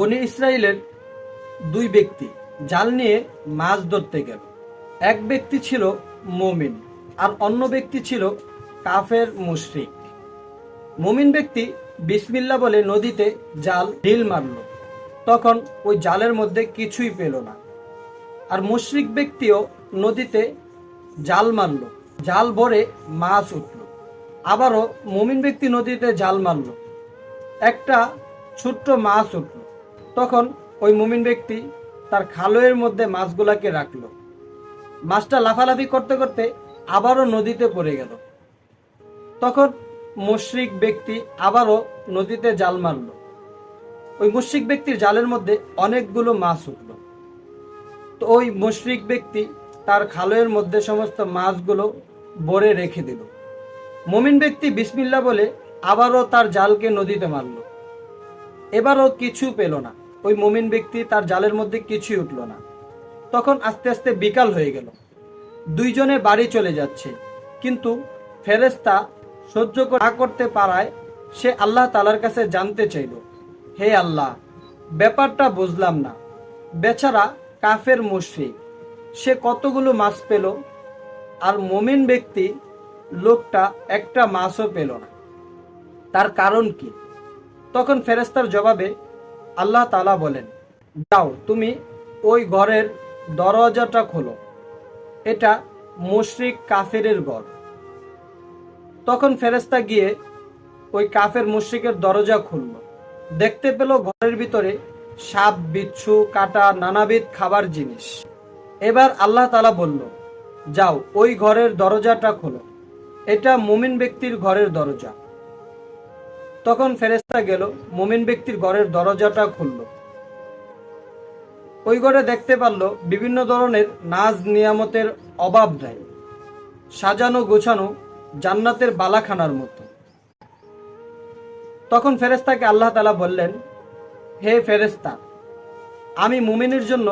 বনি ইসরায়েলের দুই ব্যক্তি, জাল নিয়ে মাছ ধরতে গেল। এক ব্যক্তি ছিল মমিন আর অন্য ব্যক্তি ছিল কাফের মুশরিক। মমিন ব্যক্তি বিসমিল্লা বলে নদীতে জাল, ঢিল মারল। তখন ওই জালের মধ্যে কিছুই পেল না। আর মুশরিক ব্যক্তিও নদীতে জাল মারল। জাল ভরে মাছ উঠল। আবারও মমিন ব্যক্তি নদীতে জাল মারল। একটা ছোট্ট মাছ উঠল। তখন ওই মুমিন ব্যক্তি তার খালোয়ের মধ্যে মাছগুলাকে রাখল। মাছটা লাফালাফি করতে করতে আবারও নদীতে পড়ে গেল। তখন মুশরিক ব্যক্তি আবারও নদীতে জাল মারল। ওই মুশরিক ব্যক্তির জালের মধ্যে অনেকগুলো মাছ উঠল। তো ওই মুশরিক ব্যক্তি তার খালোয়ের মধ্যে সমস্ত মাছগুলো ভরে রেখে দিল। মমিন ব্যক্তি বিসমিল্লা বলে আবারও তার জালকে নদীতে মারল। এবারও কিছু পেল না। ওই মমিন ব্যক্তি তার জালের মধ্যে কিছুই উঠল না। তখন আস্তে আস্তে বিকাল হয়ে গেল। দুইজনে বাড়ি চলে যাচ্ছে। কিন্তু ফেরেস্তা সহ্য না করতে পারায় সে আল্লাহ তালার কাছে জানতে চাইল, হে আল্লাহ, ব্যাপারটা বুঝলাম না। বেচারা কাফের মুশরিক, সে কতগুলো মাছ পেল? আর মমিন ব্যক্তি লোকটা একটা মাছও পেল না। তার কারণ কি? তখন ফেরেস্তার জবাবে আল্লাহ তালা বলেন, যাও, তুমি ওই ঘরের দরজাটা খোলো। এটা মুশরিক কাফেরের ঘর। তখন ফেরেস্তা গিয়ে ওই কাফের মুশরিকের দরজা খুলল। দেখতে পেল ঘরের ভিতরে সাপ, বিচ্ছু, কাটা, নানাবিধ খাবার জিনিস। এবার আল্লাহ তালা বলল, যাও, ওই ঘরের দরজাটা খোলো। এটা মুমিন ব্যক্তির ঘরের দরজা। তখন ফেরেস্তা গেল, মুমিন ব্যক্তির ঘরের দরজাটা খুলল। ওই ঘরে দেখতে পারল বিভিন্ন ধরনের নাজ নিয়ামতের অভাব নাই, সাজানো গোছানো জান্নাতের বালাখানার মতো। তখন ফেরেস্তাকে আল্লাহ তালা বললেন, হে ফেরেস্তা আমি মুমিনের জন্য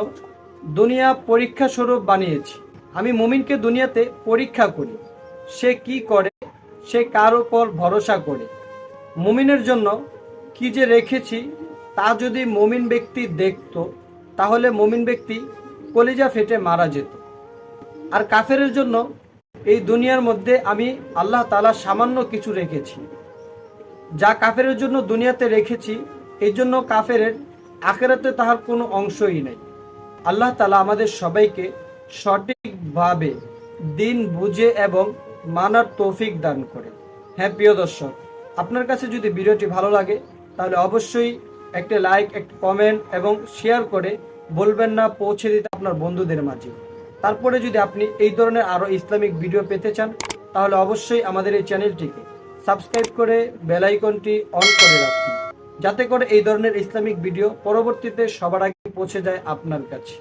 দুনিয়া পরীক্ষা স্বরূপ বানিয়েছি। আমি মুমিনকে দুনিয়াতে পরীক্ষা করি। সে কি করে? সে কার উপর ভরসা করে? মুমিনের জন্য কি যে রেখেছি তা যদি মুমিন ব্যক্তি দেখত, তাহলে মুমিন ব্যক্তি কলিজা ফেটে মারা যেত। আর কাফেরের জন্য এই দুনিয়ার মধ্যে আমি আল্লাহ তালা সামান্য কিছু রেখেছি। যা কাফেরের জন্য দুনিয়াতে রেখেছি এই জন্য কাফেরের আখেরাতে তাহার কোনো অংশই নেই। আল্লাহ তালা আমাদের সবাইকে সঠিকভাবে দিন বুঝে এবং মানার তৌফিক দান করে হ্যাঁ প্রিয় দর্শক আপনার কাছে যদি ভিডিওটি ভালো লাগে, তাহলে অবশ্যই একটা লাইক একটা কমেন্ট এবং শেয়ার করে বলবেন না, পৌঁছে দিতে আপনার বন্ধুদের মাঝে। তারপরে যদি আপনি এই ধরনের আরও ইসলামিক ভিডিও পেতে চান, তাহলে অবশ্যই আমাদের এই চ্যানেলটিকে সাবস্ক্রাইব করে বেলাইকনটি অন করে রাখুন। যাতে করে এই ধরনের ইসলামিক ভিডিও পরবর্তীতে সবার আগে পৌঁছে যায় আপনার কাছে।